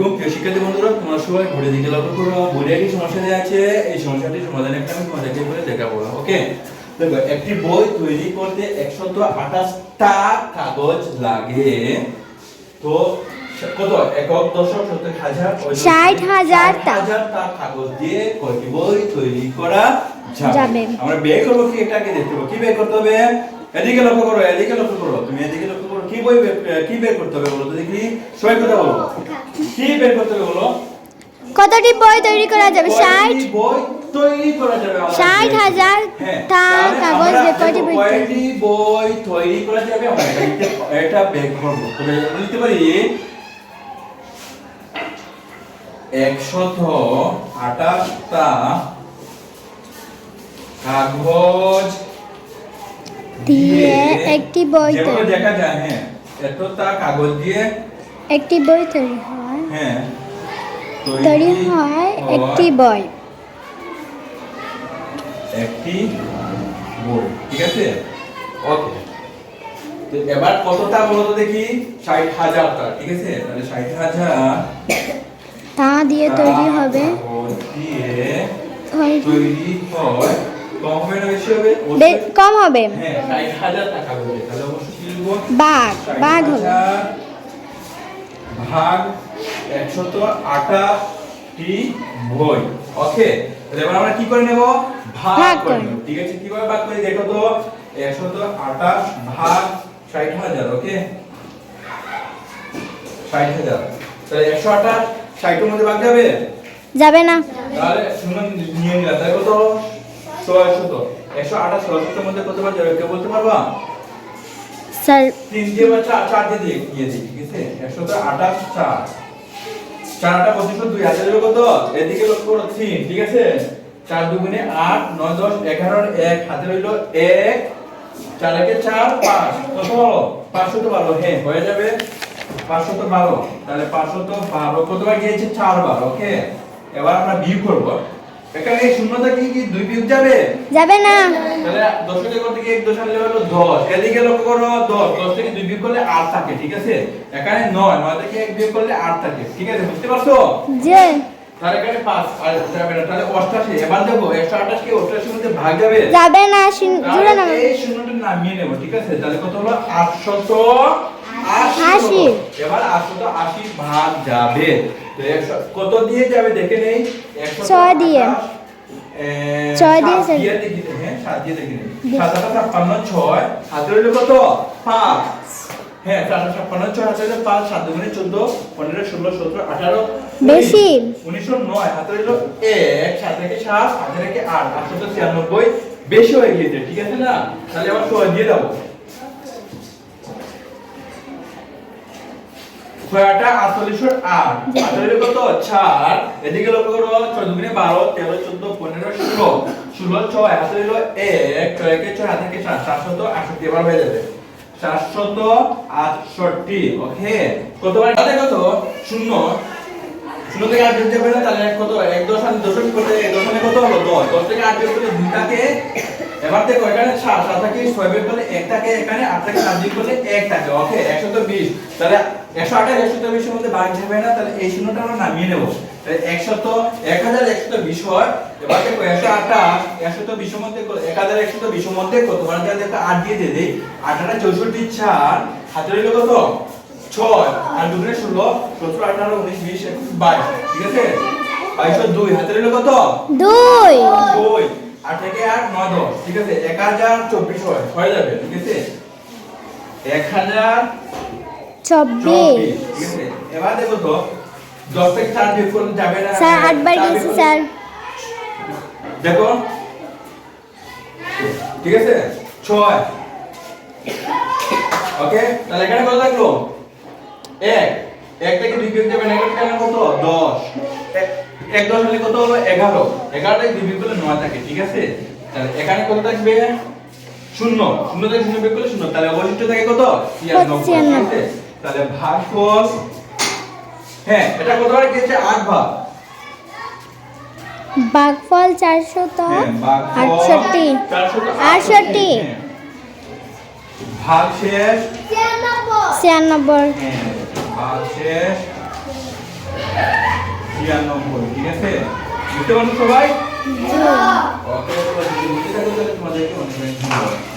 আলাইকুম প্রিয় শিক্ষার্থী বন্ধুরা তোমরা সবাই ঘুরে দিকে লক্ষ্য করো। বোর্ডে একটি সমস্যা দেওয়া আছে? এই সমস্যাটির সমাধান একটা আমি তোমাদেরকে করে দেখাবো ওকে? দেখো একটি বই তৈরি করতে একশত আঠাশটা কাগজ লাগে। তো কত? একক দশক সত্তর হাজার ষাট হাজার। হাজার টা কাগজ দিয়ে কয়টি বই তৈরি করা যাবে। আমরা বের করব কি এটাকে দেখতে হবে কি বের করতে হবে? এদিকে লক্ষ্য করো এদিকে লক্ষ্য করো। তুমি এদিকে লক্ষ্য কি বই কি বের করতে হবে বলো তো দেখি? সবাই কথা বলো। কি বের করতে হবে বলো? কতটি বই তৈরি করা যাবে? ষাট। কয়টি বই তৈরি করা যাবে আমাদের? ষাট হাজার হ্যাঁ, টা কাগজ দিয়ে কয়টি বই তৈরি- কয়টি বই তৈরি করা যাবে? আমরা এটা বের করব। তবে লিখতে পারি একশত আঠাশটা কাগজ দিয়ে একটি বই তৈরি দেখা যায় হ্যাঁ এতটা কাগজ দিয়ে একটি বই তৈরি হয়। হ্যাঁ তৈরি হয় একটি বই। একটি বই ঠিক আছে? ওকে। তো এবার কতটা বলো তো দেখি? ষাট হাজারটা ঠিক আছে? তাহলে ষাট হাজার তা দিয়ে তৈরি হবে। দিয়ে তৈরি হয় কম হবে না বেশি হবে? কম হবে। হ্যাঁ ষাট হাজার টাকা হবে। তাহলে অবশ্যই কি লিখব বাঘ বাঘ হবে। ভাগ একশত আটাটি বই ওকে এবার আমরা কি করে নেব? ভাগ ভাগ করে নেব। ঠিক আছে কীভাবে ভাগ করি? দেখো তো একশত আটাশ ভাগ ষাট হাজার ওকে? ষাট হাজার। তাহলে একশো আঠাশ ষাটের মধ্যে ভাগ যাবে? যাবে না। তাহলে শুনুন নিয়ে নিলাম। তাহলে কত? ছয়শত একশো আঠাশ ছয়শতের মধ্যে কত বার যাবে? কেউ বলতে পারবা? স্যার। তিন দিয়ে বা চার চার দিয়ে দিয়ে দিয়ে দিই ঠিক আছে? একশো তো আঠাশ চার। চার আটা পঁচিশশো দুই হাজার হলো কত? এদিকে লক্ষ্য করো তিন ঠিক আছে? চার দুগুণে আট নয় দশ এগারো এক হাতে হইল এক চার একে চার পাঁচ। কত বলো পাঁচশো তো বারো হ্যাঁ হয়ে যাবে। পাঁচশো তো বারো। তাহলে পাঁচশো তো বারো কতবার গিয়েছে? চারবার ওকে? এবার আমরা বিয়োগ করব। এখানে এই শূন্যতা কি কি দুই বিয়োগ যাবে? যাবে না। তাহলে দশকে করতে গিয়ে এক দশ আনলে হলো দশ। এদিকে লক্ষ্য করো দশ। দশ থেকে দুই বিয়োগ করলে আট থাকে ঠিক আছে? এখানে নয় নয় থেকে এক বিয়োগ করলে আট থাকে ঠিক আছে? বুঝতে পারছ? যে তাহলে এখানে পাঁচ আর যাবে না। তাহলে অষ্টাশি। এবার দেখো একশো আঠাশ কে অষ্টাশির মধ্যে ভাগ যাবে? যাবে না জুড়ে না এই শূন্যটা নামিয়ে নেব ঠিক আছে? তাহলে কত হলো? আটশত আশি আশি। হলো। আশি ভাগ যাবে তো কত দিয়ে যাবে দেখে নেই ছয় দিয়ে। ছয় দিয়ে সাত দিয়ে দেখি নে, হ্যাঁ সাত দিয়ে দেখি নে। দিয়ে। সাত আটা ছাপ্পান্ন ছয় হাতে রইল কত পাঁচ হ্যাঁ চার ছাপ্পান্ন ছয় হাতে রইল পাঁচ সাত দুগুণে চোদ্দ পনেরো ষোলো সতেরো আঠারো বেশি। উনিশশো নয় হাতে রইল এক সাত থেকে সাত হাতে রেখে আট আটশো ছিয়ানব্বই বেশি হয়ে গিয়েছে ঠিক আছে না তাহলে আবার ছয় দিয়ে দাও ছয়টা আটচল্লিশশো আট। আটচল্লিশ কত? চার। এদিকে লক্ষ্য করো ছয় দুগুণে বারো তেরো চোদ্দ পনেরো ষোলো। ষোলো ছয় হাতে রইল এক ছয় একে ছয় হাতে সাত সাতশত আটষট্টি এবার হয়ে যাবে। সাতশত আটষট্টি ওকে? কতবার হাতে কত? শূন্য। শূন্য থেকে আট বিয়োগ যাবে না তাহলে কত? এক দশ আর দশমিক করতে দশমিক কত হলো? দশ। দশ থেকে আট বিয়োগ করলে এবার দেখো এখানে সাত সাত থেকে ছয় বিয়োগ করলে এক থাকে এখানে আট থেকে সাত বিয়োগ করলে এক থাকে ওকে একশো তো বিশ। তাহলে একশো আঠাশ একশো তো বিশের মধ্যে ভাগ যাবে না তাহলে এই শূন্যটা আমরা নামিয়ে নেব। তাহলে একশো তো এক হাজার একশো তো বিশ হয়। এবার দেখো একশো আঠাশ একশো তো বিশের মধ্যে এক হাজার একশো তো বিশের মধ্যে কত? মানে যা দেখো আট দিয়ে দিয়ে দিই। আটা চৌষট্টি চার। হাতে রইল কত? ছয়। আর দুগুণে ষোলো সতেরো আঠারো উনিশ বিশ একুশ বাইশ। ঠিক আছে? বাইশশো দুই। হাতে রইল কত? দুই। দুই। আট থেকে আট নয় দশ ঠিক আছে? এক হাজার চব্বিশ হয় হয়ে যাবে ঠিক আছে? এক হাজার চব্বিশ। চব্বিশ ঠিক আছে? এবার দেখো তো দশ থেকে চার বিয়োগ করলে যাবে না স্যার আটবার চার গেছি স্যার। দেখো ঠিক আছে? ছয়। ওকে? তাহলে এখানে কত থাকল? এক। এক থেকে দুই বিয়োগ যাবে না এখানে কত দশ। এক- এক দশ হলে কত হলো এগারো। দুই বিয়োগ করলে নয় থাকে ঠিক আছে? তাহলে এখানে কত থাকবে? শূন্য। শূন্য থেকে শূন্য বিয়োগ করলে শূন্য। তাহলে অবশিষ্ট থাকে কত? ছিয়ানব্বই? তাহলে ভাগফল হ্যাঁ এটা কতবার গেছে আট ভাগ। বাঘফল চারশত হ্যাঁ, ভাগফল আটষট্টি। আটষট্টি। হ্যাঁ। ভাগ শেষ? ছিয়ানব্বই। হ্যাঁ, ভাগ শেষ। বিরানব্বই ঠিক আছে? বুঝতে পারছ সবাই? অত তোমাদেরকে অনেক ধন্যবাদ।